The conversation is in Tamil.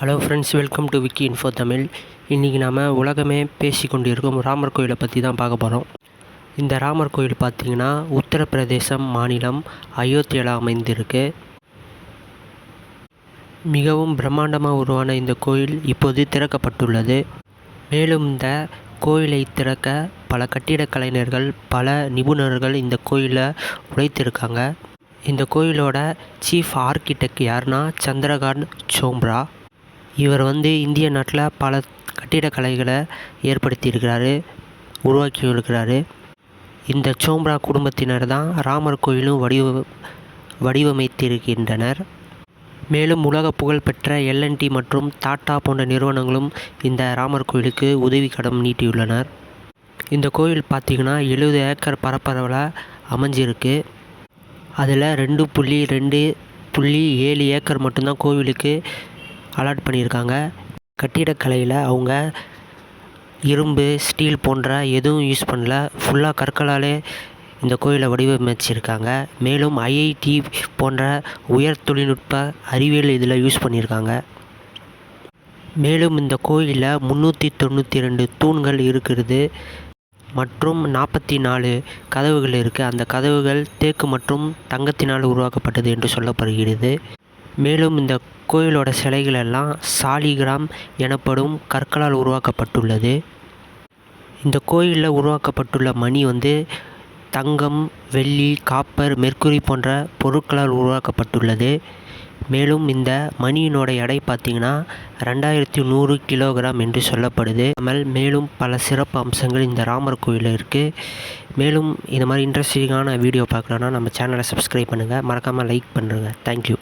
Hello friends welcome to wiki info Tamil இன்றைக்கி நாம் உலகமே பேசி கொண்டிருக்கும் ராமர் கோயிலை பற்றி தான் பார்க்க போகிறோம் இந்த ராமர் கோயில் பார்த்திங்கன்னா உத்தரப்பிரதேசம் மாநிலம் அயோத்தியில் அமைந்திருக்கு. மிகவும் பிரம்மாண்டமாக உருவான இந்த கோயில் இப்போது திறக்கப்பட்டுள்ளது. மேலும் இந்த கோயிலை திறக்க பல கட்டிடக் கலைஞர்கள் பல நிபுணர்கள் இந்த கோயிலை உழைத்திருக்காங்க இந்த கோயிலோட சீஃப் ஆர்கிடெக்ட் யாருன்னா சந்திரகாந்த் சோம்ரா. இவர் வந்து இந்திய நாட்டில் பல கட்டிடக்கலைகளை ஏற்படுத்தியிருக்கிறாரு உருவாக்கியிருக்கிறாரு இந்த சோம்ரா குடும்பத்தினர் தான் ராமர் கோயிலும் வடிவ வடிவமைத்திருக்கின்றனர். மேலும் உலக புகழ்பெற்ற எல்என்டி மற்றும் டாட்டா போன்ற நிறுவனங்களும் இந்த ராமர் கோயிலுக்கு உதவி கடன் நீட்டியுள்ளனர். இந்த கோயில் பார்த்திங்கன்னா எழுபது ஏக்கர் பரப்பளவில் அமைஞ்சிருக்கு. அதில் ரெண்டு புள்ளி ரெண்டு புள்ளி ஏழு ஏக்கர் மட்டும்தான் கோவிலுக்கு அலாட் பண்ணியிருக்காங்க. கட்டிடக்கலையில் அவங்க இரும்பு ஸ்டீல் போன்ற எதுவும் யூஸ் பண்ணல. ஃபுல்லாக கற்களாலே இந்த கோயிலை வடிவமைச்சிருக்காங்க. மேலும் ஐஐடி போன்ற உயர் தொழில்நுட்ப அறிவியல் இதில் யூஸ் பண்ணியிருக்காங்க. மேலும் இந்த கோயிலில் முந்நூற்றி தொண்ணூற்றி ரெண்டு தூண்கள் இருக்கிறது மற்றும் நாற்பத்தி நாலு கதவுகள் இருக்குது அந்த கதவுகள் தேக்கு மற்றும் தங்கத்தினால் உருவாக்கப்பட்டது என்று சொல்லப்படுகிறது. மேலும் இந்த கோயிலோட சிலைகள் எல்லாம் சாலிகிராம் எனப்படும் கற்களால் உருவாக்கப்பட்டுள்ளது. இந்த கோயிலில் உருவாக்கப்பட்டுள்ள மணி வந்து தங்கம் வெள்ளி காப்பர் மெர்க்குரி போன்ற பொருட்களால் உருவாக்கப்பட்டுள்ளது. மேலும் இந்த மணியினோட எடை பார்த்திங்கன்னா ரெண்டாயிரத்தி நூறு கிலோகிராம் என்று சொல்லப்படுது. மேலும் பல சிறப்பு அம்சங்கள் இந்த ராமர் கோயிலில் இருக்குது மேலும் இந்த மாதிரி இன்ட்ரெஸ்டிங்கான வீடியோ பார்க்கலன்னா நம்ம சேனலை சப்ஸ்கிரைப் பண்ணுங்கள் மறக்காமல் லைக் பண்ணுங்கள் தேங்க்யூ